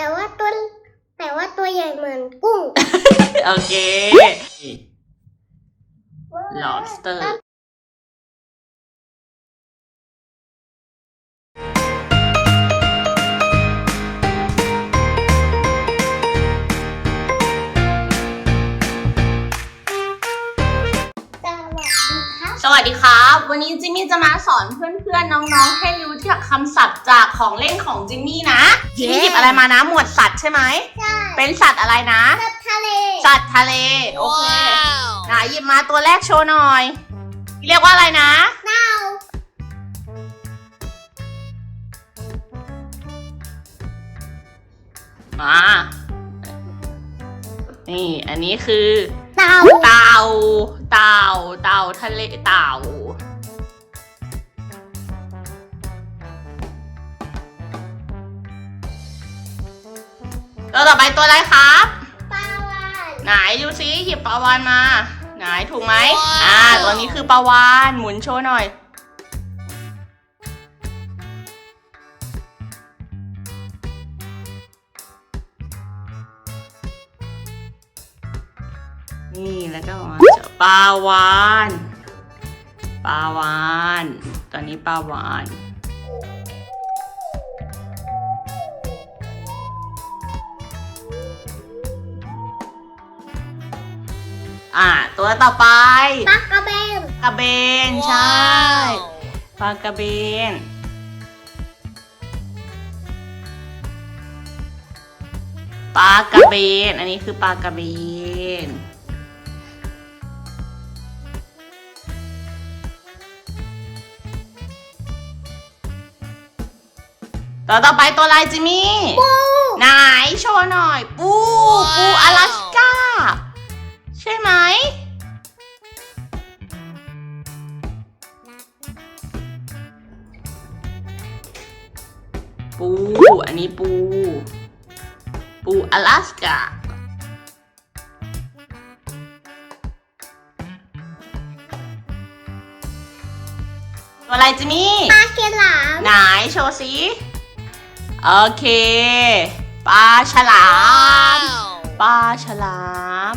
แต่ว่าตัวแต่ว่าตัวใหญ่เหมือนกุ้ง โอเค lobster จิมมี่จะมาสอนเพื่อนๆน้องๆ ให้รู้จักคำศัพท์จากของเล่นของจิมมี่นะจิมมี่หยิบอะไรมานะ หมวดสัตว์ใช่ไหมใช่เป็นสัตว์อะไรนะ สัตว์ทะเล สัตว์ทะเล โอเคไหนหยิบมาตัวแรกโชว์หน่อย เรียกว่าอะไรนะเต่ามานี่ อันนี้คือ เต่า เต่า เต่า เต่าทะเล เต่า ตัวต่อไปตัวอะไรครับ ปลาวาฬไหนดูซิหยิบปลาวานมา ไหนถูกไหมอ่าตัวนี้คือปลาวานหมุนโชว์หน่อย นี่แล้วก็มาเจอปลาวานปลาวาน ตอนนี้ปลาวาน อ่า ตัวต่อไปปลากระเบนกระเบนใช่ปลากระเบนปลากระเบน อันนี้คือปลากระเบนตัวต่อไปตัวอะไรจิมมี่ ปูไหนโชว์หน่อย ปู ปูอลาสก้าใช่ ไหม ปู อันนี้ปู ปูอลาสก้าตัวอะไรจิมมี่ปลาฉลามไหนโชว์สิโอเค ปลาฉลาม ปลาฉลาม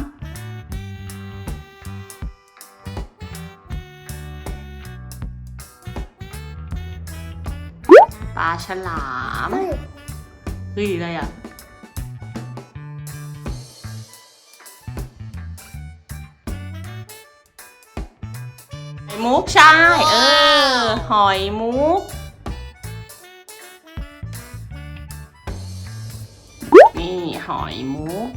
ปลาฉลาม เฮ้ยเฮ้ยอะไรอะ หอยมุกใช่ เออ หอยมุก นี่หอยมุก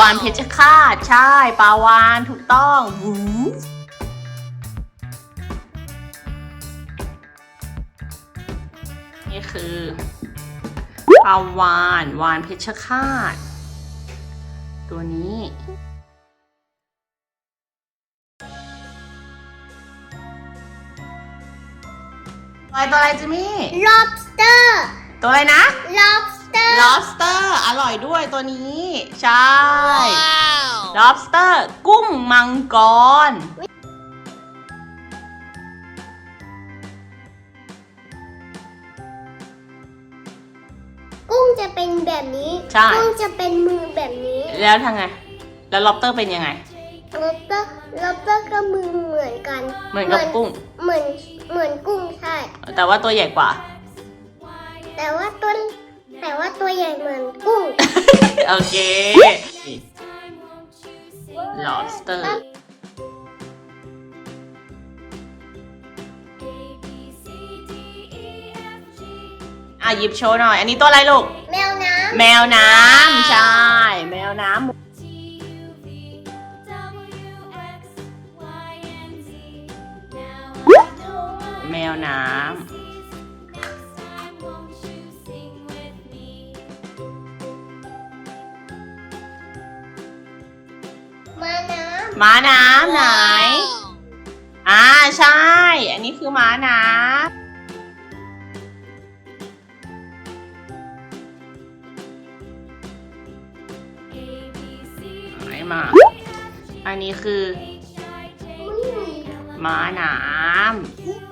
วานเพชรฆาตใช่ปลาวานถูกต้องหูนี่คือปลาวานวานเพชรฆาต ตัวนี้ตัวอะไรตัวอะไรจิมมี่ lobster ตัวอะไรนะ lobster lobster อร่อยด้วยตัวนี้ ใช่ lobster กุ้งมังกร กุ้งจะเป็นแบบนี้ ใช่ กุ้งจะเป็นมือแบบนี้แล้วทางไง แล้ว lobster เป็นยังไง lobster lobster ก็มือเหมือนกันเหมือนกับกุ้ง เหมือนเหมือนกุ้งใช่ แต่ว่าตัวใหญ่กว่า แต่ว่าตัว แต่ว่าตัวใหญ่เหมือนกุ้ง โอเค lobster อะหยิบโชว์หน่อย อันนี้ตัวอะไรลูก แมวน้แมวน้ำใช่ แมวน้ำ แมวน้ำ มาน้ำม้าน้ำไหน อ่าใช่ อันนี้คือม้าน้ำไหนมา อันนี้คือำมม้าน้แ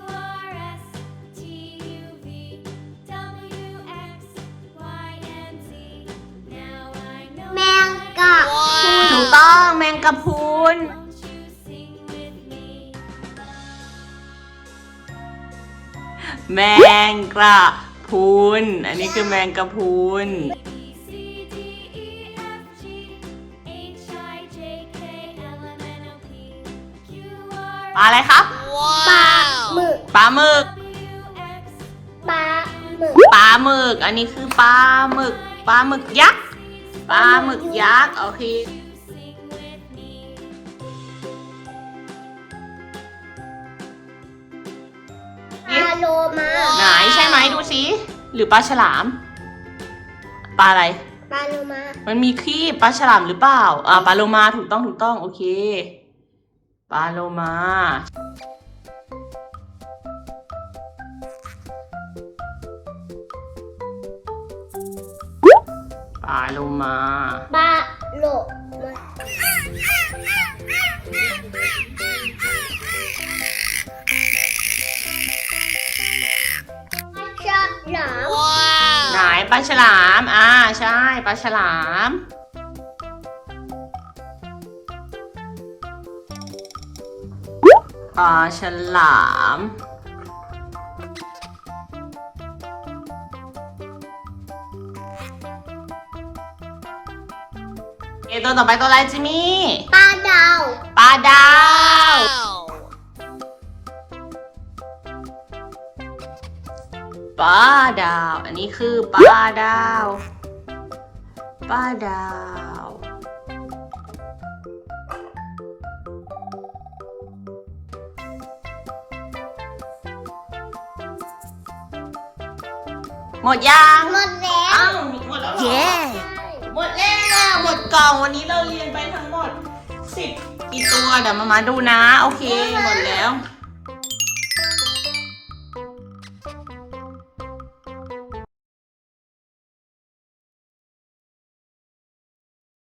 แมงกระพรุน อันนี้คือแมงกะพรุนปลาอะไรครับ ปลาหมึกปลาหมึกปลาหมึกปลาหมึก อันนี้คือปลาหมึก ปลาหมึกยักษ์ ปลาหมึกยักษ์ โอเค โลมาไหนใช่ไหมดูสิหรือปลาฉลามปลาอะไร ปลาโลมา มันมีครีบปลาฉลามหรือเปล่าอ่าปลาโลมาถูกต้องถูกต้องโอเคปลาโลมาปลาโลมาปลาโลมา ปลาฉลาม อ่าใช่ปลาฉลาม ปลาฉลาม เอะตัวต่อไปตัวอะไรจิมมี่ ปลาดาว ปลาดาว ปลาดาว อันนี้คือปลาดาวปลาดาว หมดยังหมดแล้ว อ้าวหมดแล้วเหรอ หมดแล้วหมดกล่องวันนี้เราเรียนไปทั้งหมดสิบกี่ตัวเดี๋ยวมามาดูนะ โอเค หมดแล้ว